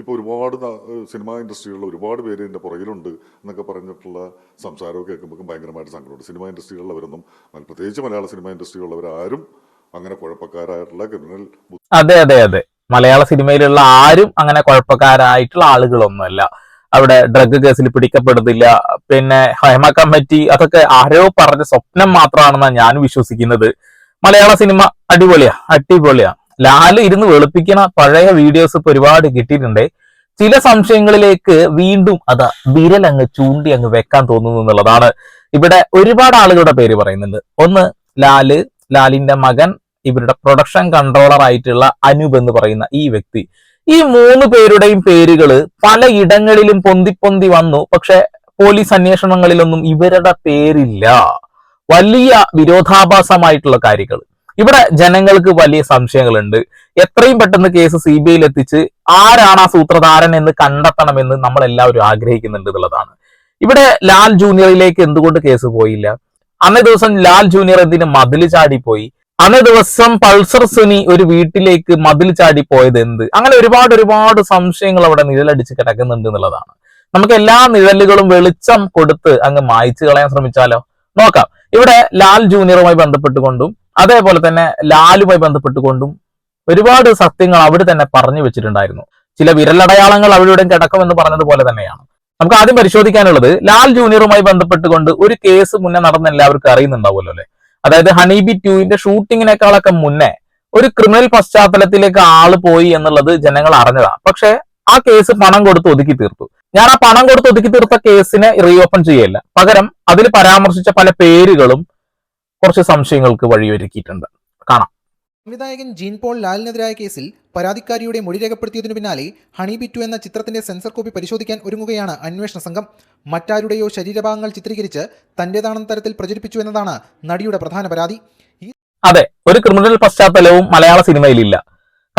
ഇപ്പോൾ ഒരുപാട് സിനിമ ഇൻഡസ്ട്രികളിൽ ഒരുപാട് പേര് ഇതിന്റെ പുറകിലുണ്ട് എന്നൊക്കെ പറഞ്ഞിട്ടുള്ള സംസാരമൊക്കെ കേൾക്കുമ്പോൾ ഭയങ്കരമായിട്ട് സങ്കടമുണ്ട്. സിനിമാ ഇൻഡസ്ട്രിയിലുള്ളവരൊന്നും പ്രത്യേകിച്ച് മലയാള സിനിമാ ഇൻഡസ്ട്രിയിലുള്ളവരാരും അങ്ങനെ കുഴപ്പക്കാരായിട്ടുള്ള ക്രിമിനൽ അതെ അതെ അതെ. മലയാള സിനിമയിലുള്ള ആരും അങ്ങനെ കുഴപ്പക്കാരായിട്ടുള്ള ആളുകളൊന്നുമല്ല. അവിടെ ഡ്രഗ് കേസിൽ പിടിക്കപ്പെടുന്നില്ല. പിന്നെ ഹേമ കമ്മിറ്റി അതൊക്കെ ആരോ പറഞ്ഞ സ്വപ്നം മാത്രമാണെന്നാണ് ഞാൻ വിശ്വസിക്കുന്നത്. മലയാള സിനിമ അടിപൊളിയാ അടിപൊളിയാ. ലാൽ ഇരുന്ന് വെളുപ്പിക്കണ പഴയ വീഡിയോസ് ഇപ്പൊ ഒരുപാട് കിട്ടിയിട്ടുണ്ട്. ചില സംശയങ്ങളിലേക്ക് വീണ്ടും അതാ വിരൽ അങ്ങ് ചൂണ്ടി അങ്ങ് വെക്കാൻ തോന്നുന്നു എന്നുള്ളതാണ്. ഇവിടെ ഒരുപാട് ആളുകളുടെ പേര് പറയുന്നുണ്ട്. ഒന്ന് ലാൽ ലാലിന്റെ മകൻ ഇവരുടെ പ്രൊഡക്ഷൻ കൺട്രോളർ ആയിട്ടുള്ള അനൂപ് എന്ന് പറയുന്ന ഈ വ്യക്തി. ഈ മൂന്ന് പേരുടെയും പേരുകൾ പലയിടങ്ങളിലും പൊന്തി പൊന്തി വന്നു. പക്ഷെ പോലീസ് അന്വേഷണങ്ങളിലൊന്നും ഇവരുടെ പേരില്ല. വലിയ വിരോധാഭാസമായിട്ടുള്ള കാര്യങ്ങൾ ഇവിടെ ജനങ്ങൾക്ക് വലിയ സംശയങ്ങളുണ്ട്. എത്രയും പെട്ടെന്ന് കേസ് സി ബി ഐയിൽ എത്തിച്ച് ആരാണ് ആ സൂത്രധാരൻ എന്ന് കണ്ടെത്തണമെന്ന് നമ്മൾ എല്ലാവരും ആഗ്രഹിക്കുന്നുണ്ട് എന്നുള്ളതാണ്. ഇവിടെ ലാൽ ജൂനിയറിലേക്ക് എന്തുകൊണ്ട് കേസ് പോയില്ല? അന്നേ ദിവസം ലാൽ ജൂനിയർ എന്തിന് മതിൽ ചാടിപ്പോയി അന്നേ ദിവസം പൾസർ സുനി ഒരു വീട്ടിലേക്ക് മതിൽ ചാടി പോയത് എന്ത്? അങ്ങനെ ഒരുപാട് ഒരുപാട് സംശയങ്ങൾ അവിടെ നിഴലടിച്ച് കിടക്കുന്നുണ്ട് എന്നുള്ളതാണ്. നമുക്ക് എല്ലാ നിഴലുകളും വെളിച്ചം കൊടുത്ത് അങ്ങ് മായ്ച്ചു കളയാൻ ശ്രമിച്ചാലോ? നോക്കാം. ഇവിടെ ലാൽ ജൂനിയറുമായി ബന്ധപ്പെട്ടുകൊണ്ടും അതേപോലെ തന്നെ ലാലുമായി ബന്ധപ്പെട്ടുകൊണ്ടും ഒരുപാട് സത്യങ്ങൾ അവിടെ തന്നെ പറഞ്ഞു വെച്ചിട്ടുണ്ടായിരുന്നു. ചില വിരലടയാളങ്ങൾ അവരുടെ കിടക്കുമെന്ന് പറഞ്ഞതുപോലെ തന്നെയാണ്. നമുക്ക് ആദ്യം പരിശോധിക്കാനുള്ളത് ലാൽ ജൂനിയറുമായി ബന്ധപ്പെട്ടുകൊണ്ട് ഒരു കേസ് മുന്നേ നടന്ന എല്ലാവർക്കും അറിയുന്നുണ്ടാവുമല്ലോ അല്ലെ? അതായത് ഹണീബി ട്യൂവിന്റെ ഷൂട്ടിങ്ങിനേക്കാളൊക്കെ മുന്നേ ഒരു ക്രിമിനൽ പശ്ചാത്തലത്തിലേക്ക് ആൾ പോയി എന്നുള്ളത് ജനങ്ങൾ അറിഞ്ഞതാ പക്ഷെ ആ കേസ് പണം കൊടുത്ത് ഒതുക്കി തീർത്തു. ഞാൻ ആ പണം കൊടുത്ത് ഒതുക്കി തീർത്ത കേസിനെ റീഓപ്പൺ ചെയ്യല്ല പകരം അതിൽ പരാമർശിച്ച പല പേരുകളും കുറച്ച് സംശയങ്ങൾക്ക് വഴിയൊരുക്കിയിട്ടുണ്ട്. കാണാം. സംവിധായകൻ ജീൻ പോൾ ലാലിനെതിരായ കേസിൽ പരാതിക്കാരിയുടെ മൊഴി രേഖപ്പെടുത്തിയതിനു പിന്നാലെ ഹണി ബിറ്റു എന്ന ചിത്രത്തിന്റെ സെൻസർ കോപ്പി പരിശോധിക്കാൻ ഒരുങ്ങുകയാണ് അന്വേഷണ സംഘം. മറ്റാരുടെയോ ശരീരഭാഗങ്ങൾ ചിത്രീകരിച്ച് തന്റേതാണെന്ന തരത്തിൽ പ്രചരിപ്പിച്ചു എന്നതാണ് നടിയുടെ പ്രധാന പരാതി. അതെ ഒരു ക്രിമിനൽ പശ്ചാത്തലവും മലയാള സിനിമയിലില്ല.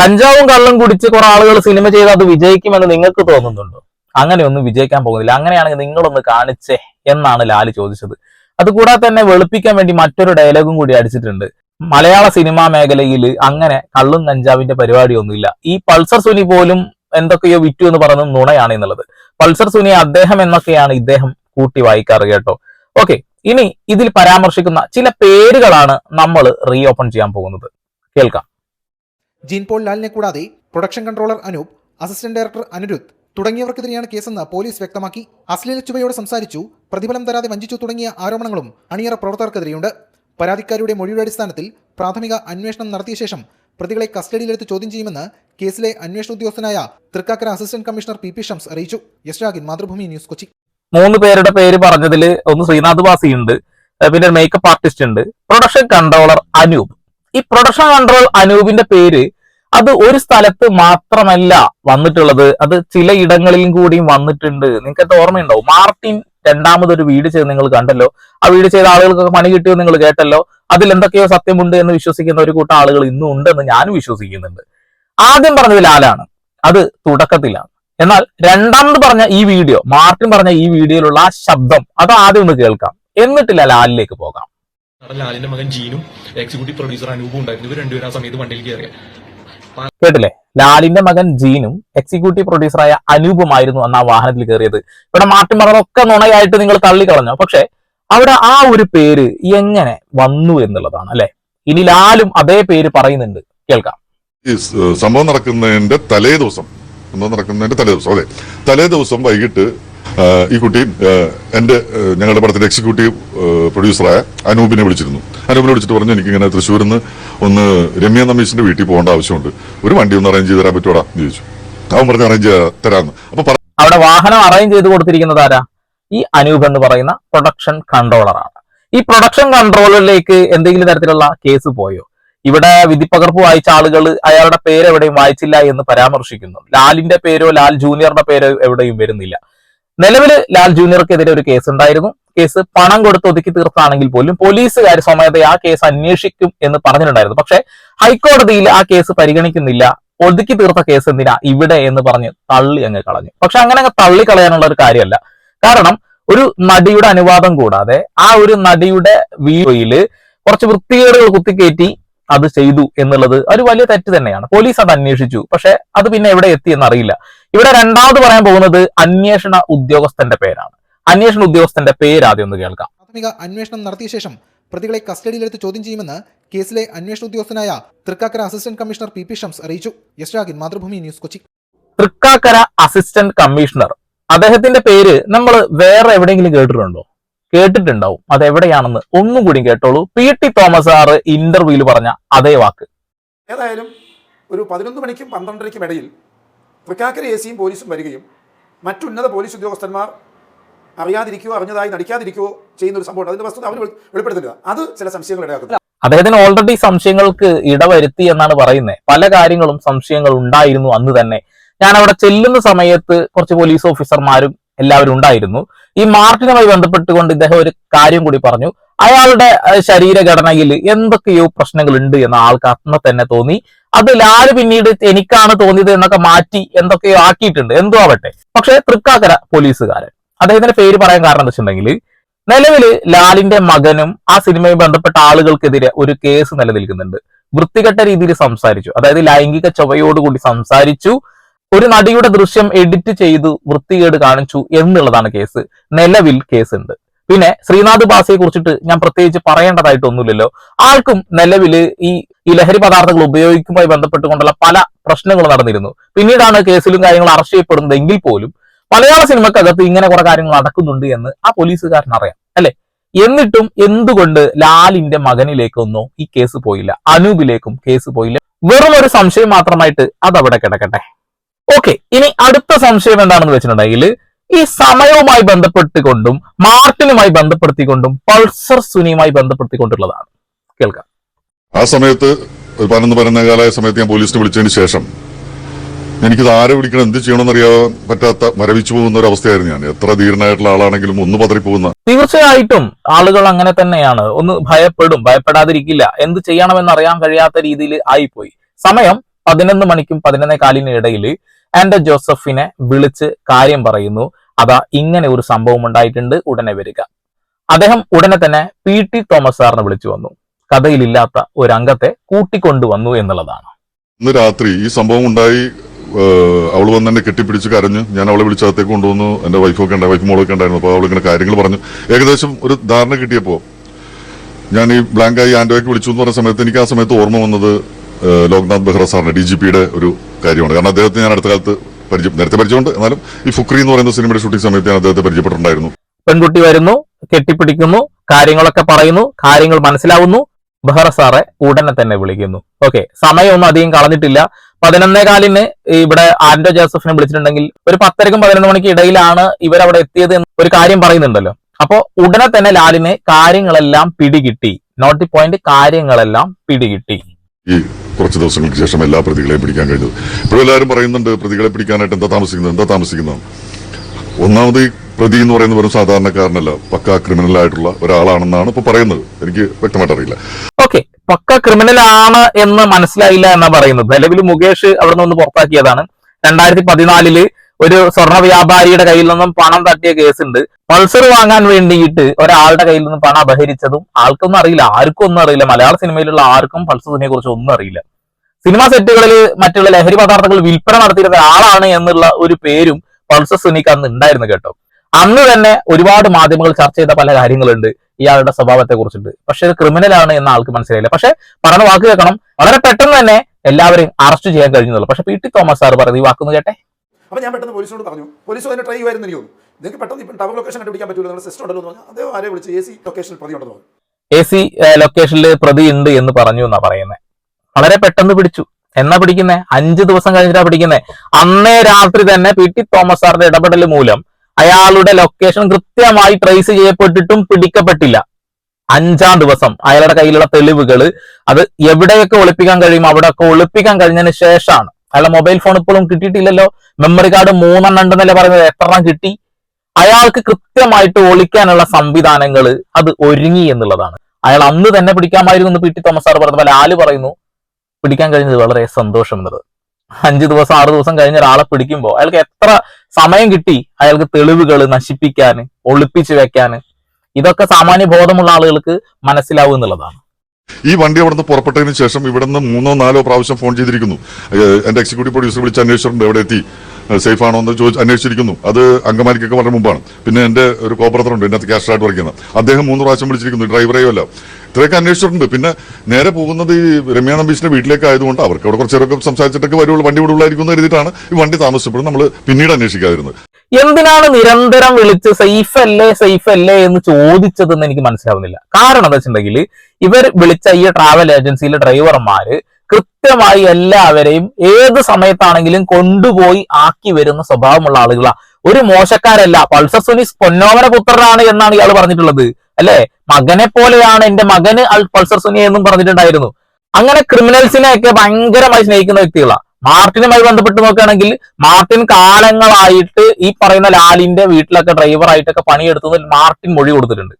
കഞ്ചാവും കള്ളും കുടിച്ച് കുറെ ആളുകൾ സിനിമ ചെയ്ത് അത് വിജയിക്കുമെന്ന് നിങ്ങൾക്ക് തോന്നുന്നുണ്ടോ? അങ്ങനെയൊന്നും വിജയിക്കാൻ പോകുന്നില്ല. അങ്ങനെയാണെങ്കിൽ നിങ്ങളൊന്ന് കാണിച്ചേ എന്നാണ് ലാൽ ചോദിച്ചത്. അതുകൂടാതെ തന്നെ വെളുപ്പിക്കാൻ വേണ്ടി മറ്റൊരു ഡയലോഗും കൂടി അടിച്ചിട്ടുണ്ട്. മലയാള സിനിമാ മേഖലയിൽ അങ്ങനെ കള്ളും കഞ്ചാവിന്റെ പരിപാടിയൊന്നുമില്ല. ഈ പൾസർ സുനി പോലും എന്തൊക്കെയോ വിറ്റു എന്ന് പറയുന്നത് നുണയാണ് എന്നുള്ളത്. പൾസർ സുനി അദ്ദേഹം എന്നൊക്കെയാണ് ഇദ്ദേഹം കൂട്ടി വായിക്കാറ് കേട്ടോ. ഓക്കെ ഇനി ഇതിൽ പരാമർശിക്കുന്ന ചില പേരുകളാണ് നമ്മൾ റീ ഓപ്പൺ ചെയ്യാൻ പോകുന്നത്. കേൾക്കാം. ജീൻ പോൾ ലാലിനെ കൂടാതെ production controller Anoop assistant director Anirudh തുടങ്ങിയവർക്കെതിരെയാണ് കേസെന്ന് പോലീസ് വ്യക്തമാക്കി. അശ്ലീല ചുവയോട് സംസാരിച്ചു. പ്രതിഫലം തരാതെ വഞ്ചിച്ചു തുടങ്ങിയ ആരോപണങ്ങളും അണിയറ പ്രവർത്തകർക്കെതിരെയുണ്ട്. പരാതിക്കാരിയുടെ മൊഴിയുടെ അടിസ്ഥാനത്തിൽ പ്രാഥമിക അന്വേഷണം നടത്തിയ ശേഷം പ്രതികളെ കസ്റ്റഡിയിലെടുത്ത് ചോദ്യം ചെയ്യുമെന്ന് കേസിലെ അന്വേഷണ ഉദ്യോഗസ്ഥനായ Thrikkakara assistant commissioner P P Shams അറിയിച്ചു. യശ്രാഗിൻ മാതൃഭൂമി ന്യൂസ് കൊച്ചി. മൂന്ന് പേരുടെ പേര് പറഞ്ഞതിൽ ഒന്ന് ശ്രീനാഥ് വാസി ഉണ്ട് പിന്നെ മേക്കപ്പ് ആർട്ടിസ്റ്റ് ഉണ്ട്. Production controller Anoop. ഈ പ്രൊഡക്ഷൻ കൺട്രോൾ അനൂപിന്റെ പേര് അത് ഒരു സ്ഥലത്ത് മാത്രമല്ല വന്നിട്ടുള്ളത്. അത് ചില ഇടങ്ങളിലും കൂടിയും വന്നിട്ടുണ്ട്. നിങ്ങൾക്ക് ഓർമ്മയുണ്ടാവും മാർട്ടിൻ രണ്ടാമതൊരു വീട് ചെയ്ത് നിങ്ങൾ കണ്ടല്ലോ. ആ വീട് ചെയ്ത ആളുകൾക്കൊക്കെ പണി കിട്ടിയോ നിങ്ങൾ കേട്ടല്ലോ. അതിൽ എന്തൊക്കെയോ സത്യമുണ്ട് എന്ന് വിശ്വസിക്കുന്ന ഒരു കൂട്ടം ആളുകൾ ഇന്നും ഉണ്ടെന്ന് ഞാനും വിശ്വസിക്കുന്നുണ്ട്. ആദ്യം പറഞ്ഞത് ലാലാണ്. അത് തുടക്കത്തിലാണ്. എന്നാൽ രണ്ടാമത് പറഞ്ഞ ഈ വീഡിയോ മാർട്ടിൻ പറഞ്ഞ ഈ വീഡിയോയിലുള്ള ആ ശബ്ദം അത് ആദ്യം ഒന്ന് കേൾക്കാം. എന്നിട്ടില്ല ലാലിലേക്ക് പോകാം. ലാലിന്റെ മകൻ ജീനും എക്സിക്യൂട്ടീവ് പ്രൊഡ്യൂസർ അനൂപും ഉണ്ടായിരുന്നു. ഇവർ രണ്ടുപേരും ആ സമയത്ത് വണ്ടിയിൽ കയറിയ. കേട്ടില്ലേ? ലാലിന്റെ മകൻ ജീനും എക്സിക്യൂട്ടീവ് പ്രൊഡ്യൂസറായ അനൂപുമായിരുന്നു അന്ന് ആ വാഹനത്തിൽ കയറിയത്. ഇവിടെ മാർട്ടിൻ മറന്നൊക്കെ നുണയായിട്ട് നിങ്ങൾ തള്ളിക്കളഞ്ഞു. പക്ഷെ അവിടെ ആ ഒരു പേര് എങ്ങനെ വന്നു എന്നുള്ളതാണ് അല്ലെ? ഇനി ലാലും അതേ പേര് പറയുന്നുണ്ട്. കേൾക്കാം. സംഭവം നടക്കുന്നതിന്റെ തലേ ദിവസം. സംഭവം നടക്കുന്നതിന്റെ തലേ ദിവസം അതെ തലേ ദിവസം വൈകിട്ട് ഈ കുട്ടി എന്റെ ഞങ്ങളുടെ പടത്തിന്റെ എക്സിക്യൂട്ടീവ് പ്രൊഡ്യൂസറായ അനൂപിനെ വിളിച്ചിരുന്നു. അനൂപിനെ വിളിച്ചിട്ട് പറഞ്ഞു എനിക്കിങ്ങനെ തൃശ്ശൂരിൽ നിന്ന് ഒന്ന് രമ്യ നമീഷിന്റെ വീട്ടിൽ പോകേണ്ട ആവശ്യമുണ്ട്. ഒരു വണ്ടി ഒന്ന് അറേഞ്ച് ചെയ്ത് തരാൻ പറ്റുമോടാ എന്ന് ചോദിച്ചു. അവൻ പറഞ്ഞു അറേഞ്ച് തരാമെന്ന് അപ്പൊ അവിടെ വാഹനം അറേഞ്ച് ചെയ്ത് കൊടുത്തിരിക്കുന്നത് ആരാ? ഈ അനൂപ് എന്ന് പറയുന്ന പ്രൊഡക്ഷൻ കൺട്രോളറാണ് ഈ പ്രൊഡക്ഷൻ കൺട്രോളറിലേക്ക് എന്തെങ്കിലും തരത്തിലുള്ള കേസ് പോയോ? ഇവിടെ വിധിപ്പകർപ്പ് വായിച്ച ആളുകൾ അയാളുടെ പേര് എവിടെയും വായിച്ചില്ല എന്ന് പരാമർശിക്കുന്നു. ലാലിന്റെ പേരോ ലാൽ ജൂനിയറുടെ പേരോ എവിടെയും വരുന്നില്ല. നിലവിൽ ലാൽ ജൂനിയർക്കെതിരെ ഒരു കേസ് ഉണ്ടായിരുന്നു. കേസ് പണം കൊടുത്ത് ഒതുക്കി തീർത്താണെങ്കിൽ പോലും പോലീസുകാർ സ്വമേധയാ ആ കേസ് അന്വേഷിക്കും എന്ന് പറഞ്ഞിട്ടുണ്ടായിരുന്നു. പക്ഷെ ഹൈക്കോടതിയിൽ ആ കേസ് പരിഗണിക്കുന്നില്ല. ഒതുക്കി തീർത്ത കേസ് എന്തിനാ ഇവിടെ എന്ന് പറഞ്ഞ് തള്ളി അങ്ങ് കളഞ്ഞു. പക്ഷെ അങ്ങനെ അങ്ങ് തള്ളി കളയാനുള്ള ഒരു കാര്യമല്ല. കാരണം ഒരു നടിയുടെ അനുവാദം കൂടാതെ ആ ഒരു നടിയുടെ വീഡിയോയിൽ കുറച്ച് വൃത്തികേടുകൾ കുത്തിക്കയറ്റി അത് ചെയ്തു എന്നുള്ളത് ഒരു വലിയ തെറ്റ് തന്നെയാണ്. പോലീസ് അത് അന്വേഷിച്ചു. പക്ഷെ അത് പിന്നെ എവിടെ എത്തി എന്നറിയില്ല. ഇവിടെ രണ്ടാമത് പറയാൻ പോകുന്നത് അന്വേഷണ ഉദ്യോഗസ്ഥന്റെ പേരാണ്. അന്വേഷണ ഉദ്യോഗസ്ഥന്റെ പേര് ആദ്യം ഒന്ന് കേൾക്കാം. പ്രാഥമിക അന്വേഷണം നടത്തിയ ശേഷം പ്രതികളെ കസ്റ്റഡിയിലെടുത്ത് ചോദ്യം ചെയ്യുമെന്ന് കേസിലെ അന്വേഷണ ഉദ്യോഗസ്ഥനായ Thrikkakara assistant commissioner P P Shams അറിയിച്ചു. യശ്രാഗിൻ Mathrubhumi news Kochi. Thrikkakara assistant commissioner അദ്ദേഹത്തിന്റെ പേര് നമ്മൾ വേറെ എവിടെയെങ്കിലും കേട്ടിട്ടുണ്ടോ? കേട്ടിട്ടുണ്ടാവും. അത് എവിടെയാണെന്ന് ഒന്നും കൂടി കേട്ടോളൂ. പി ടി തോമസ് സാറ് ഇന്റർവ്യൂവിൽ പറഞ്ഞ അതേ വാക്ക്. ഏതായാലും ഒരു പതിനൊന്ന് മണിക്കും പന്ത്രണ്ടരയ്ക്കും ഇടയിൽ തൃക്കാക്കര എ സിയും പോലീസും വരികയും മറ്റുന്നത പോലീസ് ഉദ്യോഗസ്ഥന്മാർ അറിയാതിരിക്കുകയോ അറിഞ്ഞതായി നടിക്കാതിരിക്കുകയോ ചെയ്യുന്ന ഒരു സംഭവം അതിന്റെ വസ്തുത അവർ വെളിപ്പെടുത്തുക അത് ചില സംശയങ്ങൾ ഇടയാക്കുന്നു. അദ്ദേഹത്തിന് ഓൾറെഡി സംശയങ്ങൾക്ക് ഇടവരുത്തി എന്നാണ് പറയുന്നത്. പല കാര്യങ്ങളും സംശയങ്ങൾ ഉണ്ടായിരുന്നു അന്ന് തന്നെ. ഞാൻ അവിടെ ചെല്ലുന്ന സമയത്ത് കുറച്ച് പോലീസ് ഓഫീസർമാരും എല്ലാവരും ഉണ്ടായിരുന്നു. ഈ മാർട്ടിനുമായി ബന്ധപ്പെട്ടുകൊണ്ട് ഇദ്ദേഹം ഒരു കാര്യം കൂടി പറഞ്ഞു. അയാളുടെ ശരീരഘടനയിൽ എന്തൊക്കെയോ പ്രശ്നങ്ങൾ ഉണ്ട് എന്ന് ആൾക്ക് അന്ന് തന്നെ തോന്നി. അത് ലാൽ പിന്നീട് എനിക്കാണ് തോന്നിയത് എന്നൊക്കെ മാറ്റി എന്തൊക്കെയോ ആക്കിയിട്ടുണ്ട്? എന്തോ ആവട്ടെ. പക്ഷെ തൃക്കാക്കര പോലീസുകാരൻ. അദ്ദേഹത്തിന്റെ പേര് പറയാൻ കാരണം എന്താ വെച്ചിട്ടുണ്ടെങ്കിൽ നിലവിൽ ലാലിന്റെ മകനും ആ സിനിമയുമായി ബന്ധപ്പെട്ട ആളുകൾക്കെതിരെ ഒരു കേസ് നിലനിൽക്കുന്നുണ്ട്. വൃത്തികെട്ട രീതിയിൽ സംസാരിച്ചു. അതായത് ലൈംഗിക ചൊവ്വയോടുകൂടി സംസാരിച്ചു. ഒരു നടിയുടെ ദൃശ്യം എഡിറ്റ് ചെയ്തു വൃത്തികേട് കാണിച്ചു എന്നുള്ളതാണ് കേസ്. നിലവിൽ കേസ് ഉണ്ട് പിന്നെ ശ്രീനാഥ് ബാസയെ കുറിച്ചിട്ട് ഞാൻ പ്രത്യേകിച്ച് പറയേണ്ടതായിട്ടൊന്നുമില്ലല്ലോ. ആൾക്കും നിലവിൽ ഈ ഈ ലഹരി പദാർത്ഥങ്ങൾ ഉപയോഗിക്കുമായി ബന്ധപ്പെട്ടുകൊണ്ടുള്ള പല പ്രശ്നങ്ങളും നടന്നിരുന്നു. പിന്നീടാണ് കേസിലും കാര്യങ്ങൾ അറസ്റ്റ് ചെയ്യപ്പെടുന്നതെങ്കിൽ പോലും മലയാള സിനിമക്കകത്ത് ഇങ്ങനെ കുറെ കാര്യങ്ങൾ നടക്കുന്നുണ്ട് എന്ന് ആ പോലീസുകാരൻ അറിയാം അല്ലെ? എന്നിട്ടും എന്തുകൊണ്ട് ലാലിന്റെ മകനിലേക്കൊന്നോ ഈ കേസ് പോയില്ല അനൂപിലേക്കും കേസ് പോയില്ല? വെറും ഒരു സംശയം മാത്രമായിട്ട് അതവിടെ കിടക്കട്ടെ. ഓക്കെ ഇനി അടുത്ത സംശയം എന്താണെന്ന് വെച്ചിട്ടുണ്ടെങ്കിൽ ഈ സമയവുമായി ബന്ധപ്പെട്ടുകൊണ്ടും മാർട്ടിനുമായി ബന്ധപ്പെടുത്തിക്കൊണ്ടും പൾസർ സുനിയുമായി ബന്ധപ്പെടുത്തിക്കൊണ്ടുള്ളതാണ്. കേൾക്കാം. ആ സമയത്ത് ഒരു പതിനൊന്ന് പതിനൊന്നേകാലായ സമയത്ത് ഞാൻ പോലീസിനെ വിളിച്ചതിന് ശേഷം എനിക്കിത് ആരെ വിളിക്കണം എന്ത് ചെയ്യണമെന്ന് അറിയാൻ പറ്റാത്ത മരവിച്ചു പോകുന്ന ഒരു അവസ്ഥയായിരുന്നു ഞാൻ. എത്ര ധീരനായിട്ടുള്ള ആളാണെങ്കിലും ഒന്ന് പതറിപ്പോകുന്ന തീർച്ചയായിട്ടും ആളുകൾ അങ്ങനെ തന്നെയാണ്. ഒന്ന് ഭയപ്പെടും ഭയപ്പെടാതിരിക്കില്ല. എന്ത് ചെയ്യണമെന്ന് അറിയാൻ കഴിയാത്ത രീതിയിൽ ആയിപ്പോയി. സമയം പതിനൊന്ന് മണിക്കും പതിനൊന്നേ കാലിന് ഇടയിൽ ആൻഡോ ജോസഫിനെ വിളിച്ച് കാര്യം പറയുന്നു. അതാ ഇങ്ങനെ ഒരു സംഭവം ഉണ്ടായിട്ടുണ്ട്. ഉടനെ വരിക. അദ്ദേഹം ഉടനെ തന്നെ പി ടി തോമസ് സാറിനെ വിളിച്ചു വന്നു. കഥയിലില്ലാത്ത ഒരു അംഗത്തെ കൂട്ടിക്കൊണ്ടുവന്നു എന്നുള്ളതാണ്. ഇന്ന് രാത്രി ഈ സംഭവം ഉണ്ടായി അവൾ വന്ന് എന്നെ കെട്ടിപ്പിടിച്ച് കരഞ്ഞു ഞാൻ അവളെ വിളിച്ചകത്തേക്ക് കൊണ്ടുവന്നു എന്റെ വൈഫൊക്കെ ഉണ്ടായി വൈഫ് മോളൊക്കെ ഉണ്ടായിരുന്നു അപ്പോൾ ഇങ്ങനെ കാര്യങ്ങൾ പറഞ്ഞു. ഏകദേശം ഒരു ധാരണ കിട്ടിയപ്പോൾ ഞാൻ ഈ ബ്ലാങ്കായി ആൻഡോയ്ക്ക് വിളിച്ചു എന്ന് പറഞ്ഞ സമയത്ത് എനിക്ക് ആ സമയത്ത് ഓർമ്മ വന്നത് ലോക്നാഥ് ബെഹ്റ സാറിന്റെ ഡി ജി പിയുടെ ഒരു കാര്യമാണ്. കാരണം അദ്ദേഹത്തെ ഞാൻ അടുത്ത കാലത്ത് പരിചയം നേരത്തെ പരിചയമുണ്ട് എന്നാലും ഈ ഫുക്രി എന്ന് പറയുന്ന സിനിമയുടെ ഷൂട്ടിംഗ് സമയത്ത് ഞാൻ അദ്ദേഹത്തെ പരിചയപ്പെട്ടിട്ടുണ്ടായിരുന്നു. പെൺകുട്ടി വരുന്നു കെട്ടിപ്പിടിക്കുന്നു കാര്യങ്ങളൊക്കെ പറയുന്നു കാര്യങ്ങൾ മനസ്സിലാവുന്നു ബെഹ്റ സാറെ ഉടനെ തന്നെ വിളിക്കുന്നു. ഓക്കെ സമയമൊന്നും അധികം കളഞ്ഞിട്ടില്ല. പതിനൊന്നേ കാലിന് ഇവിടെ ആൻഡോ ജോസഫിനെ വിളിച്ചിട്ടുണ്ടെങ്കിൽ ഒരു പത്തരക്കും പതിനൊന്ന് മണിക്ക് ഇടയിലാണ് ഇവരവിടെ എത്തിയത് എന്ന് ഒരു കാര്യം പറയുന്നുണ്ടല്ലോ. അപ്പോ ഉടനെ തന്നെ ലാലിന് കാര്യങ്ങളെല്ലാം പിടികിട്ടി. നോട്ട് പോയിന്റ് കാര്യങ്ങളെല്ലാം പിടികിട്ടി. ഈ കുറച്ച് ദിവസങ്ങൾക്ക് ശേഷം എല്ലാ പ്രതികളെയും പിടിക്കാൻ കഴിഞ്ഞു. ഇപ്പോഴും എല്ലാവരും പറയുന്നുണ്ട് പ്രതികളെ പിടിക്കാനായിട്ട് എന്താ താമസിക്കുന്നത് എന്താ താമസിക്കുന്നത്? ഒന്നാമത് ഈ പ്രതി എന്ന് പറയുന്ന വെറും സാധാരണക്കാരനല്ല പക്ക ക്രിമിനൽ ആയിട്ടുള്ള ഒരാളാണെന്നാണ് ഇപ്പൊ പറയുന്നത്. എനിക്ക് വ്യക്തമായിട്ട് അറിയില്ല ഓക്കെ പക്ക ക്രിമിനൽ ആണ് എന്ന് മനസ്സിലായില്ല എന്നാ പറയുന്നത്. നിലവിൽ മുകേഷ് അവിടെ നിന്ന് പുറത്താക്കിയതാണ്. രണ്ടായിരത്തി പതിനാലിൽ ഒരു സ്വർണ വ്യാപാരിയുടെ കയ്യിൽ നിന്നും പണം തട്ടിയ കേസുണ്ട്. പൾസർ വാങ്ങാൻ വേണ്ടിയിട്ട് ഒരാളുടെ കയ്യിൽ നിന്നും പണം അപഹരിച്ചതും ആൾക്കൊന്നും അറിയില്ല ആർക്കും ഒന്നും അറിയില്ല. മലയാള സിനിമയിലുള്ള ആർക്കും പൾസറിനെ കുറിച്ച് ഒന്നും അറിയില്ല. സിനിമാ സെറ്റുകളിൽ മറ്റുള്ള ലഹരി പദാർത്ഥങ്ങൾ വിൽപ്പന നടത്തിയിരുന്ന ആളാണ് എന്നുള്ള ഒരു പേരും പൾസർ സുനിക്ക് അന്ന് ഉണ്ടായിരുന്നു കേട്ടോ. അന്ന് തന്നെ ഒരുപാട് മാധ്യമങ്ങൾ ചർച്ച ചെയ്ത പല കാര്യങ്ങളുണ്ട്. ഇയാളുടെ സ്വഭാവത്തെ കുറിച്ചിട്ട്. പക്ഷെ ഇത് ക്രിമിനൽ ആണ് എന്ന ആൾക്ക് മനസ്സിലായില്ല. പക്ഷെ പറഞ്ഞ വാക്ക് കേൾക്കണം. വളരെ പെട്ടെന്ന് തന്നെ എല്ലാവരെയും അറസ്റ്റ് ചെയ്യാൻ കഴിഞ്ഞുള്ളൂ പക്ഷെ പി ടി തോമസ് സാർ പറഞ്ഞു ഈ വാക്കൊന്ന് കേട്ടെ? അപ്പൊ ഞാൻ പെട്ടെന്ന് പോലീസിനോട് പറഞ്ഞു പോലീസ് അതിനെ ട്രൈ ചെയ്യുമായിരുന്നു എനിക്ക് തോന്നുന്നു നിങ്ങൾക്ക് പെട്ടെന്ന് ഇപ്പം ടവർ ലൊക്കേഷൻ കണ്ടുപിടിക്കാൻ പറ്റില്ല നമ്മുടെ സിസ്റ്റം ഉണ്ടല്ലോ എന്ന് പറഞ്ഞു. അതേ ആരെ വിളിച്ച്? എ സി ലൊക്കേഷനിൽ പ്രതി ഉണ്ടെന്ന് പറഞ്ഞു. എ സി ലൊക്കേഷനിൽ പ്രതി ഉണ്ട് എന്ന് പറഞ്ഞു എന്നാ പറയുന്നത് വളരെ പെട്ടെന്ന് പിടിച്ചു. എന്നാ പിടിക്കുന്നേ? അഞ്ചു ദിവസം കഴിഞ്ഞിട്ടാ പിടിക്കുന്നേ. അന്നേ രാത്രി തന്നെ പി ടി തോമസ് സാറിന്റെ ഇടപെടൽ മൂലം അയാളുടെ ലൊക്കേഷൻ കൃത്യമായി ട്രേസ് ചെയ്യപ്പെട്ടിട്ടും പിടിക്കപ്പെട്ടില്ല. അഞ്ചാം ദിവസം അയാളുടെ കയ്യിലുള്ള തെളിവുകൾ അത് എവിടെയൊക്കെ ഒളിപ്പിക്കാൻ കഴിയും അവിടെയൊക്കെ ഒളിപ്പിക്കാൻ കഴിഞ്ഞതിന് ശേഷമാണ് അയാളുടെ മൊബൈൽ ഫോൺ ഇപ്പോഴും കിട്ടിയിട്ടില്ലല്ലോ. മെമ്മറി കാർഡ് മൂന്നെണ്ണം ഉണ്ടെന്നല്ലേ പറയുന്നത്. എത്ര കിട്ടി? അയാൾക്ക് കൃത്യമായിട്ട് ഒളിക്കാനുള്ള സംവിധാനങ്ങൾ അത് ഒരുങ്ങി എന്നുള്ളതാണ്. അയാൾ അന്ന് തന്നെ പിടിക്കാമായിരുന്നു എന്ന് പി ടി തോമസ് സാർ പറഞ്ഞ പോലെ ആൽ പറയുന്നു. പിടിക്കാൻ കഴിഞ്ഞത് വളരെ സന്തോഷം എന്നത് അഞ്ചു ദിവസം ആറ് ദിവസം കഴിഞ്ഞ ഒരാളെ പിടിക്കുമ്പോൾ അയാൾക്ക് എത്ര സമയം കിട്ടി? അയാൾക്ക് തെളിവുകൾ നശിപ്പിക്കാൻ ഒളിപ്പിച്ച് വെക്കാൻ. ഇതൊക്കെ സാമാന്യ ബോധമുള്ള ആളുകൾക്ക് മനസ്സിലാവും എന്നുള്ളതാണ്. ഈ വണ്ടി അവിടുന്ന് പുറപ്പെട്ടതിന് ശേഷം ഇവിടുന്ന് മൂന്നോ നാലോ പ്രാവശ്യം ഫോൺ ചെയ്തിരിക്കുന്നു. എന്റെ എക്സിക്യൂട്ടീവ് പ്രൊഡ്യൂസർ വിളിച്ച് അന്വേഷിച്ചിട്ടുണ്ട് എവിടെ എത്തി. സേഫ് ആണോ എന്ന് ചോദിച്ച് അന്വേഷിച്ചിരിക്കുന്നു. അത് അങ്കമാലിക്കൊക്കെ വളരെ മുമ്പാണ്. പിന്നെ എന്റെ ഒരു കോപ്പറത്തറുണ്ട് ഇതിനകത്ത് ക്യാഷായിട്ട് വർക്ക് അദ്ദേഹം മൂന്ന് പ്രാവശ്യം വിളിച്ചിരിക്കുന്നു ഡ്രൈവറെയോ അല്ല. ഇത്രയൊക്കെ അന്വേഷിച്ചിട്ടുണ്ട്. പിന്നെ നേരെ പോകുന്നത് ഈ രമ്യ നമ്പീഷിന്റെ വീട്ടിലേക്ക് ആയതുകൊണ്ട് അവർക്ക് അവിടെ കുറച്ച് നേരമൊക്കെ സംസാരിച്ചിട്ടൊക്കെ വരുള്ളൂ. വണ്ടി വിടുള്ളായിരിക്കും എന്ന് കരുതിയിട്ടാണ് ഈ വണ്ടി താമസിച്ചപ്പോഴും നമ്മൾ പിന്നീട് അന്വേഷിക്കാതിരുന്നത്. എന്തിനാണ് നിരന്തരം വിളിച്ച് സേഫ് അല്ലേ സേഫ് അല്ലേ എന്ന് ചോദിച്ചതെന്ന് എനിക്ക് മനസ്സിലാവുന്നില്ല. കാരണം എന്താ വെച്ചിട്ടുണ്ടെങ്കിൽ ഇവർ വിളിച്ച ഈ ട്രാവൽ ഏജൻസിയിലെ ഡ്രൈവർമാര് കൃത്യമായി എല്ലാവരെയും ഏത് സമയത്താണെങ്കിലും കൊണ്ടുപോയി ആക്കി വരുന്ന സ്വഭാവമുള്ള ആളുകളാണ് ഒരു മോശക്കാരല്ല. പൾസർ സുനീസ് പൊന്നോമന പുത്രനാണ് എന്നാണ് ഇയാൾ പറഞ്ഞിട്ടുള്ളത്. അല്ലെ? മകനെ പോലെയാണ് എന്റെ മകന് പൾസർ സുനി എന്നും പറഞ്ഞിട്ടുണ്ടായിരുന്നു. അങ്ങനെ ക്രിമിനൽസിനെ ഒക്കെ ഭയങ്കരമായി സ്നേഹിക്കുന്ന വ്യക്തികളാണ് മാർട്ടിനുമായി ബന്ധപ്പെട്ട് നോക്കുകയാണെങ്കിൽ മാർട്ടിൻ കാലങ്ങളായിട്ട് ഈ പറയുന്ന ലാലിന്റെ വീട്ടിലൊക്കെ ഡ്രൈവറായിട്ടൊക്കെ പണിയെടുത്തതിൽ മാർട്ടിൻ മൊഴി കൊടുത്തിട്ടുണ്ട്.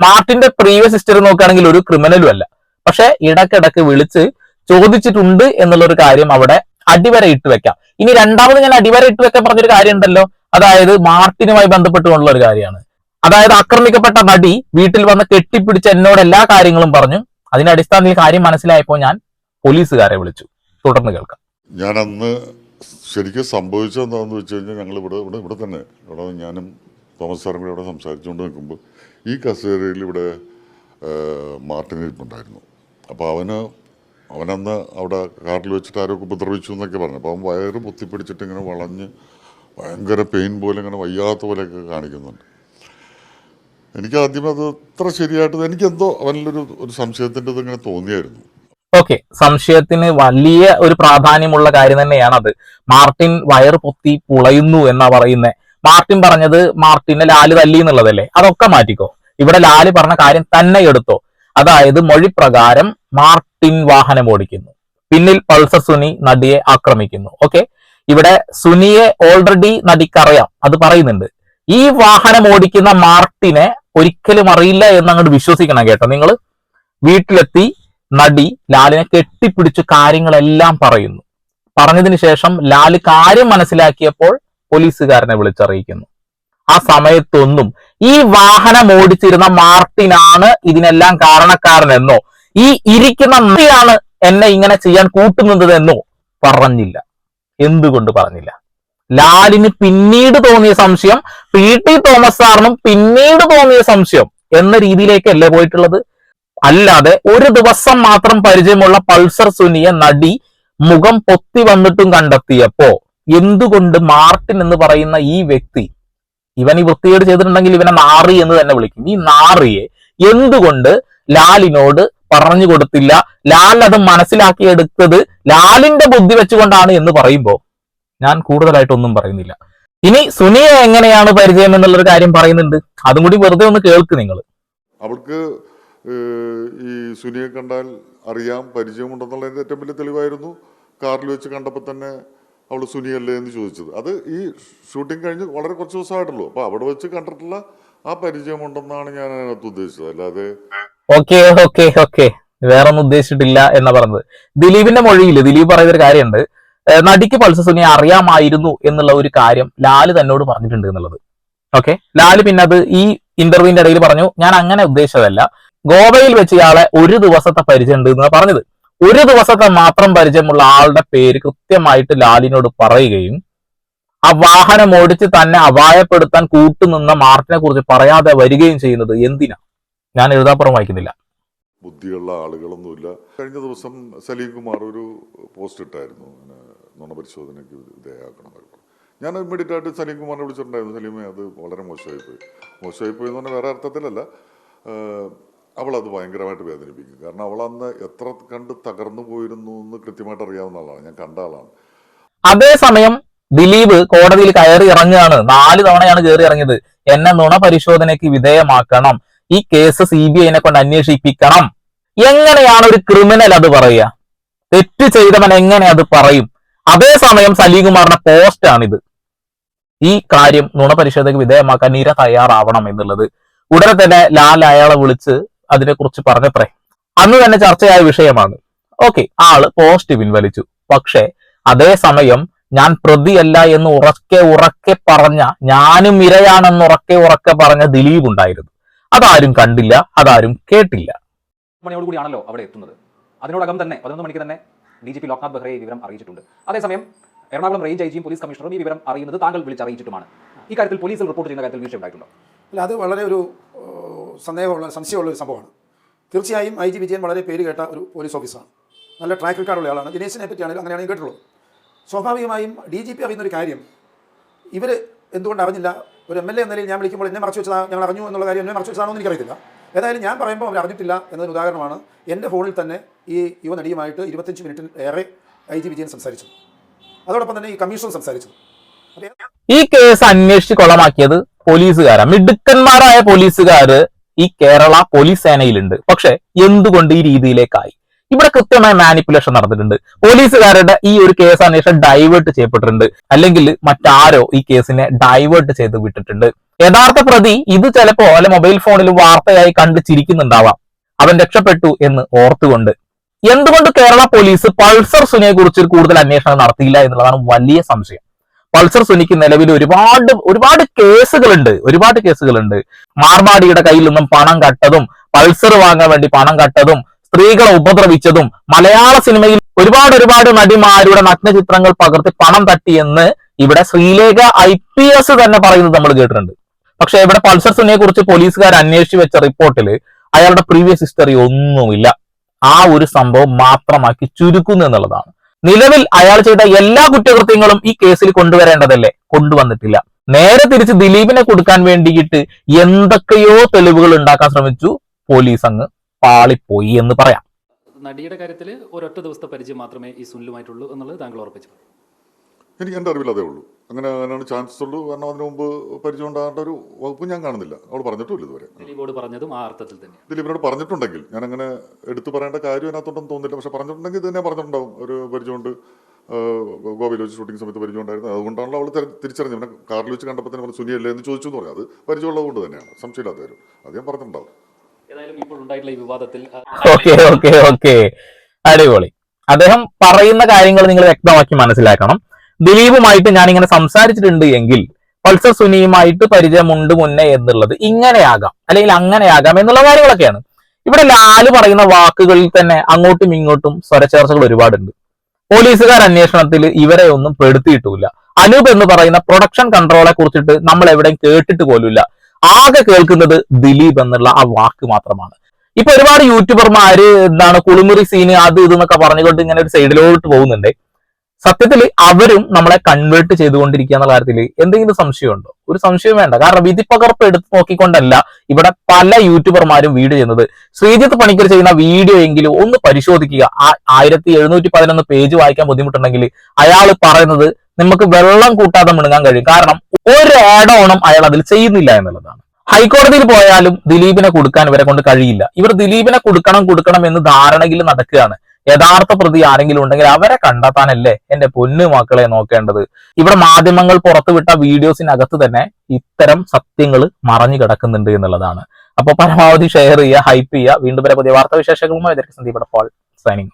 മാർട്ടിന്റെ പ്രീവിയസ് ഹിസ്റ്ററി നോക്കുകയാണെങ്കിൽ ഒരു ക്രിമിനലും അല്ല. പക്ഷെ ഇടക്കിടക്ക് വിളിച്ച് ചോദിച്ചിട്ടുണ്ട് എന്നുള്ളൊരു കാര്യം അവിടെ അടിവര ഇട്ട് വെക്കാം. ഇനി രണ്ടാമത് ഞാൻ അടിവര ഇട്ട് വെക്കാൻ പറഞ്ഞൊരു കാര്യം ഉണ്ടല്ലോ അതായത് മാർട്ടിനുമായി ബന്ധപ്പെട്ടുകൊണ്ടുള്ള ഒരു കാര്യമാണ്. അതായത് ആക്രമിക്കപ്പെട്ട നടി വീട്ടിൽ വന്ന് കെട്ടിപ്പിടിച്ച് എന്നോട് എല്ലാ കാര്യങ്ങളും പറഞ്ഞു. അതിന്റെ അടിസ്ഥാനത്തിൽ കാര്യം മനസ്സിലായപ്പോൾ ഞാൻ പോലീസുകാരെ വിളിച്ചു. തുടർന്ന് കേൾക്കാം. ഞാൻ അന്ന് ശരിക്കും സംഭവിച്ചത് എന്താണെന്ന് വെച്ച് കഴിഞ്ഞാൽ ഞങ്ങൾ ഇവിടെ ഇവിടെ ഇവിടെ തന്നെ. ഇവിടെ ഞാനും തോമസ് സാറും കൂടെ ഇവിടെ സംസാരിച്ചുകൊണ്ട് നിൽക്കുമ്പോൾ ഈ കസേരയിൽ ഇവിടെ മാർട്ടിനിരിപ്പുണ്ടായിരുന്നു അപ്പോൾ അവന് അവനന്ന് അവിടെ കാറിൽ വെച്ചിട്ട് ആരൊക്കെ ഉപദ്രവിച്ചു എന്നൊക്കെ പറഞ്ഞു. അപ്പോൾ അവൻ വയറ് പൊത്തിപ്പിടിച്ചിട്ട് ഇങ്ങനെ വളഞ്ഞ് ഭയങ്കര പെയിൻ പോലെ ഇങ്ങനെ വയ്യാത്ത പോലെയൊക്കെ കാണിക്കുന്നുണ്ട്. എനിക്ക് ആദ്യം അത് ഇത്ര ശരിയായിട്ട് എനിക്കെന്തോ അവനിലൊരു ഒരു സംശയത്തിന്റെ ഇങ്ങനെ തോന്നിയായിരുന്നു. ഓക്കെ സംശയത്തിന് വലിയ ഒരു പ്രാധാന്യമുള്ള കാര്യം തന്നെയാണ് അത് മാർട്ടിൻ വയർ പൊത്തി പുളയുന്നു എന്നാ പറയുന്നത് മാർട്ടിൻ പറഞ്ഞത് മാർട്ടിനെ ലാൽ തല്ലി എന്നുള്ളതല്ലേ? അതൊക്കെ മാറ്റിക്കോ. ഇവിടെ ലാൽ പറഞ്ഞ കാര്യം തന്നെ എടുത്തോ. അതായത് മൊഴി പ്രകാരം മാർട്ടിൻ വാഹനം ഓടിക്കുന്നു. പിന്നിൽ പൾസർ സുനി നടിയെ ആക്രമിക്കുന്നു. ഓക്കെ ഇവിടെ സുനിയെ ഓൾറെഡി നടിക്കറിയാം. അത് പറയുന്നുണ്ട്. ഈ വാഹനം ഓടിക്കുന്ന മാർട്ടിനെ ഒരിക്കലും അറിയില്ല എന്ന് അങ്ങോട്ട് വിശ്വസിക്കണം കേട്ടോ. നിങ്ങൾ വീട്ടിലെത്തി നടി ലാലിനെ കെട്ടിപ്പിടിച്ച് കാര്യങ്ങളെല്ലാം പറയുന്നു. പറഞ്ഞതിന് ശേഷം ലാൽ കാര്യം മനസ്സിലാക്കിയപ്പോൾ പോലീസുകാരനെ വിളിച്ചറിയിക്കുന്നു. ആ സമയത്തൊന്നും ഈ വാഹനം ഓടിച്ചിരുന്ന മാർട്ടിനാണ് ഇതിനെല്ലാം കാരണക്കാരനെന്നോ ഈ ഇരിക്കുന്ന നടിയാണ് എന്നെ ഇങ്ങനെ ചെയ്യാൻ കൂട്ടുന്നത് എന്നോ പറഞ്ഞില്ല. എന്തുകൊണ്ട് പറഞ്ഞില്ല? ലാലിന് പിന്നീട് തോന്നിയ സംശയം പി ടി തോമസ് സാറിനും പിന്നീട് തോന്നിയ സംശയം എന്ന രീതിയിലേക്കല്ലേ പോയിട്ടുള്ളത്? അല്ലാതെ ഒരു ദിവസം മാത്രം പരിചയമുള്ള പൾസർ സുനിയെ നടി മുഖം പൊത്തി വന്നിട്ടും കണ്ടെത്തിയപ്പോ എന്തുകൊണ്ട് മാർട്ടിൻ എന്ന് പറയുന്ന ഈ വ്യക്തി ഇവൻ ഈ വൃത്തികേട് ചെയ്തിട്ടുണ്ടെങ്കിൽ ഇവനെ നാറി എന്ന് തന്നെ വിളിക്കും. ഈ നാറിയെ എന്തുകൊണ്ട് ലാലിനോട് പറഞ്ഞു കൊടുത്തില്ല? ലാൽ അത് മനസ്സിലാക്കിയെടുത്തത് ലാലിന്റെ ബുദ്ധി വെച്ചുകൊണ്ടാണ് എന്ന് പറയുമ്പോൾ ഞാൻ കൂടുതലായിട്ടൊന്നും പറയുന്നില്ല. ഇനി സുനിയെ എങ്ങനെയാണ് പരിചയം എന്നുള്ളൊരു കാര്യം പറയുന്നുണ്ട്. അതും കൂടി വെറുതെ ഒന്ന് കേൾക്ക് നിങ്ങൾ അവൾക്ക് ഈ സുനിയെ കണ്ടാൽ അറിയാം പരിചയമുണ്ടെന്നുള്ളതിന്റെ ഏറ്റവും വലിയ തെളിവായിരുന്നു. കാറിൽ വെച്ച് കണ്ടപ്പോൾ തന്നെ അവൾ സുനിയല്ലേ എന്ന് ചോദിച്ചത്. അത് ഈ ഷൂട്ടിംഗ് കഴിഞ്ഞ് വളരെ കുറച്ച് ദിവസമായിട്ടുള്ളൂ. അപ്പൊ അവിടെ വെച്ച് കണ്ടിട്ടുള്ള ആ പരിചയം ഉണ്ടെന്നാണ് ഞാൻ അതിനകത്ത് ഉദ്ദേശിച്ചത്. അല്ലാതെ ഓക്കെ ഓക്കെ ഓക്കെ. വേറെ ഒന്നും ഉദ്ദേശിച്ചിട്ടില്ല എന്നാ പറഞ്ഞത്. ദിലീപിന്റെ മൊഴിയിൽ ദിലീപ് പറയുന്ന ഒരു കാര്യമുണ്ട് നടിക്ക് പൾസ സുനിയെ അറിയാമായിരുന്നു എന്നുള്ള ഒരു കാര്യം ലാൽ തന്നോട് പറഞ്ഞിട്ടുണ്ട് എന്നുള്ളത്. ഓക്കെ? ലാൽ പിന്നെ അത് ഈ ഇന്റർവ്യൂവിന്റെ ഇടയിൽ പറഞ്ഞു. ഞാൻ അങ്ങനെ ഉദ്ദേശിച്ചതല്ല. ഗോവയിൽ വെച്ച് ഇയാളെ ഒരു ദിവസത്തെ പരിചയം ഉണ്ട് എന്നാണ് പറഞ്ഞത്. ഒരു ദിവസത്തെ മാത്രം പരിചയമുള്ള ആളുടെ പേര് കൃത്യമായിട്ട് ലാലിനോട് പറയുകയും ആ വാഹനം ഓടിച്ച് തന്നെ അപായപ്പെടുത്താൻ കൂട്ടുനിന്ന മാർട്ടിനെ കുറിച്ച് പറയാതെ വരികയും ചെയ്യുന്നത് എന്തിനാ? ഞാൻ എഴുതാപ്പുറം വായിക്കുന്നില്ല. ബുദ്ധിയുള്ള ആളുകളൊന്നുമില്ല. കഴിഞ്ഞ ദിവസം സലീം കുമാർ ഒരു പോസ്റ്റ് ഇട്ടായിരുന്നു. നുണ പരിശോധനയ്ക്ക് വിധേയമാക്കണം. ഞാൻ ഇമ്മീഡിയറ്റ് ആയിട്ട് സലീം കുമാറിനെ വിളിച്ചിട്ടുണ്ടായിരുന്നു. സലീമെ അത് വളരെ മോശമായി പോയി മോശമായി പോയി എന്ന് പറഞ്ഞാൽ വേറെ അർത്ഥത്തിലല്ല. അവളത് ഭയങ്കരമായിട്ട് വേദനിപ്പിക്കും. കാരണം അവൾ അന്ന് എത്ര കണ്ട് തകർന്നു പോയിരുന്നു എന്ന് കൃത്യമായിട്ട് അറിയാവുന്ന ആളാണ്. ഞാൻ കണ്ട ആളാണ്. അതേസമയം ദിലീപ് കോടതിയിൽ കയറി ഇറങ്ങുകയാണ്. നാല് തവണയാണ് കയറി ഇറങ്ങിയത്. എന്നെ നുണ പരിശോധനയ്ക്ക് വിധേയമാക്കണം. ഈ കേസ് സി ബി ഐനെ കൊണ്ട് അന്വേഷിപ്പിക്കണം. എങ്ങനെയാണ് ഒരു ക്രിമിനൽ അത് പറയുക? തെറ്റ് ചെയ്തവൻ എങ്ങനെ അത് പറയും? അതേസമയം സലീകുമാറിന്റെ പോസ്റ്റാണിത് ഈ കാര്യം നുണ പരിശോധനയ്ക്ക് വിധേയമാക്കാൻ നിര തയ്യാറാവണം എന്നുള്ളത്. ഉടനെ തന്നെ ലാൽ അയാളെ വിളിച്ച് അതിനെക്കുറിച്ച് പറഞ്ഞത്രേ. അന്ന് തന്നെ ചർച്ചയായ വിഷയമാണ്. ഓക്കെ ആൾ പോസ്റ്റ് പിൻവലിച്ചു പക്ഷേ അതേസമയം ഞാൻ പ്രതിയല്ല എന്ന് ഉറക്കെ ഉറക്കെ പറഞ്ഞ ഞാനും ഇരയാണെന്ന് ഉറക്കെ ഉറക്കെ പറഞ്ഞ ദിലീപ് ഉണ്ടായിരുന്നു. അതാരും കണ്ടില്ല അതാരും കേട്ടില്ല. മണിയോടുകൂടിയാണല്ലോ അവിടെ എത്തുന്നത്. അതിനോടകം തന്നെ പതിനൊന്ന് മണിക്ക് തന്നെ ഡി ജി പി ലോക്നാഥ് ബെഹ്റയെ ഈ വിവരം അറിയിച്ചിട്ടുണ്ട്. അതേസമയം എറണാകുളം റേഞ്ച് ഐ ജിയും പോലീസ് കമ്മീഷണറും ഈ വിവരം അറിയുന്നത് താങ്കൾ വിളിച്ചറിയിച്ചിട്ടുമാണ്. ഇക്കാര്യത്തിൽ പോലീസിൽ റിപ്പോർട്ട് ചെയ്യുന്ന കാര്യത്തിൽ വീഴ്ച ഉണ്ടായിട്ടുണ്ടോ അല്ല അത് വളരെ ഒരു സന്ദേഹമുള്ള സംശയമുള്ള ഒരു സംഭവമാണ്. തീർച്ചയായും ഐ ജി വിജയൻ വളരെ പേര് കേട്ട ഒരു പോലീസ് ഓഫീസറാണ്. നല്ല ട്രാക്ക് റെക്കോർഡുള്ള ആളാണ്. ദിനേശിനെ പറ്റിയാണെങ്കിൽ അങ്ങനെയാണ് ഞാൻ കേട്ടുള്ളത് സ്വാഭാവികമായും ഡി ജി പി അറിയുന്നൊരു കാര്യം ഇവർ എന്തുകൊണ്ട് അറിഞ്ഞില്ല? ഒരു എം എൽ എ എന്ന നിലയിൽ ഞാൻ വിളിക്കുമ്പോൾ എന്നെ മറച്ചു വെച്ചതാണ് ഞങ്ങൾ അറിഞ്ഞു എന്നുള്ള കാര്യം എന്നെ മറച്ചു വെച്ചതാണോ എന്ന് എനിക്കറിയത്തില്ല. ഏതായാലും ഞാൻ പറയുമ്പോൾ അവർ അറിഞ്ഞിട്ടില്ല എന്നതിന് ഉദാഹരണമാണ് എന്റെ ഫോണിൽ തന്നെ ഈ യുവ നടിയുമായിട്ട് ഇരുപത്തഞ്ച് മിനിറ്റിൽ ഏറെ ഐ ജി വിജയൻ സംസാരിച്ചു അതോടൊപ്പം തന്നെ ഈ കമ്മീഷൻ സംസാരിച്ചു ഈ കേസ് അന്വേഷിച്ച് കൊളമാക്കിയത് പോലീസുകാരാണ് മിടുക്കന്മാരായ പോലീസുകാര് ഈ കേരള പോലീസ് സേനയിലുണ്ട്. പക്ഷെ എന്തുകൊണ്ട് ഈ രീതിയിലേക്കായി? ഇവിടെ കൃത്യമായ മാനിപ്പുലേഷൻ നടന്നിട്ടുണ്ട്. പോലീസുകാരുടെ ഈ ഒരു കേസ് അന്വേഷണം ഡൈവേർട്ട് ചെയ്യപ്പെട്ടിട്ടുണ്ട്. അല്ലെങ്കിൽ മറ്റാരോ ഈ കേസിനെ ഡൈവേർട്ട് ചെയ്ത് വിട്ടിട്ടുണ്ട്. യഥാർത്ഥ പ്രതി ഇത് ചിലപ്പോ അല്ലെ മൊബൈൽ ഫോണിൽ വാർത്തയായി കണ്ട് ചിരിക്കുന്നുണ്ടാവാം. അവൻ രക്ഷപ്പെട്ടു എന്ന് ഓർത്തുകൊണ്ട്. എന്തുകൊണ്ട് കേരള പോലീസ് പൾസർ സുനിയെ കുറിച്ച് കൂടുതൽ അന്വേഷണം നടത്തിയില്ല എന്നുള്ളതാണ് വലിയ സംശയം. പൾസർ സുനിക്ക് നിലവിൽ ഒരുപാട് ഒരുപാട് കേസുകളുണ്ട്. ഒരുപാട് കേസുകളുണ്ട്. മാർമാടിയുടെ കയ്യിൽ നിന്നും പണം കട്ടതും പൾസർ വാങ്ങാൻ വേണ്ടി പണം കട്ടതും സ്ത്രീകളെ ഉപദ്രവിച്ചതും മലയാള സിനിമയിൽ ഒരുപാട് ഒരുപാട് നടിമാരുടെ നഗ്ന ചിത്രങ്ങൾ പകർത്തി പണം തട്ടി തട്ടിയെന്ന് ഇവിടെ ശ്രീലേഖ ഐ പി എസ് തന്നെ പറയുന്നത് നമ്മൾ കേട്ടിട്ടുണ്ട്. പക്ഷെ ഇവിടെ പൾസർ സുനിയെ കുറിച്ച് പോലീസുകാർ അന്വേഷിച്ചു വെച്ച റിപ്പോർട്ടിൽ അയാളുടെ പ്രീവിയസ് ഹിസ്റ്ററി ഒന്നുമില്ല. ആ ഒരു സംഭവം മാത്രമാക്കി ചുരുക്കുന്നു എന്നുള്ളതാണ്. നിലവിൽ അയാൾ ചെയ്ത എല്ലാ കുറ്റകൃത്യങ്ങളും ഈ കേസിൽ കൊണ്ടുവരേണ്ടതല്ലേ? കൊണ്ടുവന്നിട്ടില്ല. നേരെ തിരിച്ച് ദിലീപിനെ കൊടുക്കാൻ വേണ്ടിയിട്ട് എന്തൊക്കെയോ തെളിവുകൾ ഉണ്ടാക്കാൻ ശ്രമിച്ചു. പോലീസ് അങ്ങ് പാളിപ്പോയി എന്ന് പറയാം. നടിയുടെ കാര്യത്തിൽ ഒരൊറ്റ ദിവസത്തെ പരിചയം മാത്രമേ ഈ സുനിലുമായിട്ടുള്ളൂ എന്നുള്ളത് താങ്കൾ ഉറപ്പിച്ചു. എനിക്ക് എന്റെ അറിവിൽ അതേ ഉള്ളൂ. അങ്ങനെ അതിനാണ് ചാൻസസ് ഉള്ളൂ. കാരണം അതിനു മുമ്പ് പരിചയം ഉണ്ടാകേണ്ട ഒരു വകുപ്പ് ഞാൻ കാണുന്നില്ല. അവൾ പറഞ്ഞിട്ടില്ല ഇതുവരെ. ദിലീപോട് പറഞ്ഞതും ആ അർത്ഥത്തിൽ തന്നെ ദിലീപിനോട് പറഞ്ഞിട്ടുണ്ടെങ്കിൽ ഞാൻ അങ്ങനെ എടുത്തു പറയേണ്ട കാര്യം അതിനകത്തുണ്ടെന്ന് തോന്നില്ല പക്ഷെ പറഞ്ഞിട്ടുണ്ടെങ്കിൽ ഇത് തന്നെ പറഞ്ഞിട്ടുണ്ടാവും. ഒരു പരിചയമുണ്ട്. ഗോവയിൽ വെച്ച് ഷൂട്ടിംഗ് സമയത്ത് പരിചയം ഉണ്ടായിരുന്നു. അതുകൊണ്ടാണല്ലോ അവൾ തിരിച്ചറിഞ്ഞു പിന്നെ കാറിൽ വെച്ച് കണ്ടപ്പോൾ തന്നെ പറഞ്ഞു സുനിയല്ലേ? എന്ന് ചോദിച്ചു എന്ന് പറഞ്ഞു. അത് പരിചയമുള്ളത് കൊണ്ട് തന്നെയാണ്. സംശയമില്ലാത്ത കാര്യം. അത് ഞാൻ പറഞ്ഞിട്ടുണ്ടാവും. ഏതായാലും ഇപ്പോൾ ഉണ്ടായിട്ടുള്ള ഈ വിവാദത്തിൽ ആ, ഓക്കെ ഓക്കെ ഓക്കെ. അടിപൊളി. അദ്ദേഹം പറയുന്ന കാര്യങ്ങൾ നിങ്ങൾ വ്യക്തമാക്കി മനസ്സിലാക്കണം. ദിലീപുമായിട്ട് ഞാൻ ഇങ്ങനെ സംസാരിച്ചിട്ടുണ്ട് എങ്കിൽ പൾസർ സുനിയുമായിട്ട് പരിചയമുണ്ട് മുന്നേ എന്നുള്ളത് ഇങ്ങനെയാകാം അല്ലെങ്കിൽ അങ്ങനെയാകാം എന്നുള്ള കാര്യങ്ങളൊക്കെയാണ്. ഇവിടെ ലാൽ പറയുന്ന വാക്കുകളിൽ തന്നെ അങ്ങോട്ടും ഇങ്ങോട്ടും സ്വരച്ചേർച്ചകൾ ഒരുപാടുണ്ട്. പോലീസുകാർ അന്വേഷണത്തിൽ ഇവരെ ഒന്നും പെടുത്തിയിട്ടില്ല. അനൂപ് എന്ന് പറയുന്ന പ്രൊഡക്ഷൻ കൺട്രോളെ കുറിച്ചിട്ട് നമ്മൾ എവിടെയും കേട്ടിട്ട് പോലുമില്ല. ആകെ കേൾക്കുന്നത് ദിലീപ് എന്നുള്ള ആ വാക്ക് മാത്രമാണ്. ഇപ്പൊ ഒരുപാട് യൂട്യൂബർമാര് എന്താണ് കുളിമുറി സീന് അത് ഇതെന്നൊക്കെ പറഞ്ഞുകൊണ്ട് ഇങ്ങനെ ഒരു സൈഡിലോട്ട് പോകുന്നുണ്ട്. സത്യത്തിൽ അവരും നമ്മളെ കൺവേർട്ട് ചെയ്തുകൊണ്ടിരിക്കുക എന്നുള്ള കാര്യത്തിൽ എന്തെങ്കിലും സംശയമുണ്ടോ? ഒരു സംശയം വേണ്ട. കാരണം വിധി പകർപ്പ് എടുത്ത് നോക്കിക്കൊണ്ടല്ല ഇവിടെ പല യൂട്യൂബർമാരും വീഡിയോ ചെയ്യുന്നത്. ശ്രീജിത്ത് പണിക്കർ ചെയ്യുന്ന വീഡിയോ എങ്കിലും ഒന്ന് പരിശോധിക്കുക. ആ ആയിരത്തി എഴുന്നൂറ്റി പതിനൊന്ന് പേജ് വായിക്കാൻ ബുദ്ധിമുട്ടുണ്ടെങ്കിൽ അയാൾ പറയുന്നത് നമുക്ക് വെള്ളം കൂട്ടാതെ മിണുങ്ങാൻ കഴിയും. കാരണം ഒരു ആഡ് ഓണം അയാൾ അതിൽ ചെയ്യുന്നില്ല എന്നുള്ളതാണ്. ഹൈക്കോടതിയിൽ പോയാലും ദിലീപിനെ കൊടുക്കാൻ ഇവരെ കൊണ്ട് കഴിയില്ല. ഇവർ ദിലീപിനെ കൊടുക്കണം കൊടുക്കണം എന്ന് ധാരണയിൽ നടക്കുകയാണ്. യഥാർത്ഥ പ്രതി ആരെങ്കിലും ഉണ്ടെങ്കിൽ അവരെ കണ്ടെത്താനല്ലേ എന്റെ പൊന്നു മക്കളെ നോക്കേണ്ടത്. ഇവിടെ മാധ്യമങ്ങൾ പുറത്തുവിട്ട വീഡിയോസിനകത്ത് തന്നെ ഇത്തരം സത്യങ്ങൾ മറഞ്ഞു കിടക്കുന്നുണ്ട് എന്നുള്ളതാണ്. അപ്പൊ പരമാവധി ഷെയർ ചെയ്യുക ഹൈപ്പ് ചെയ്യുക. വീണ്ടും വരെ പുതിയ വാർത്താ വിശേഷങ്ങളുമായി സന്ദീപ് പോൾ സൈനിങ്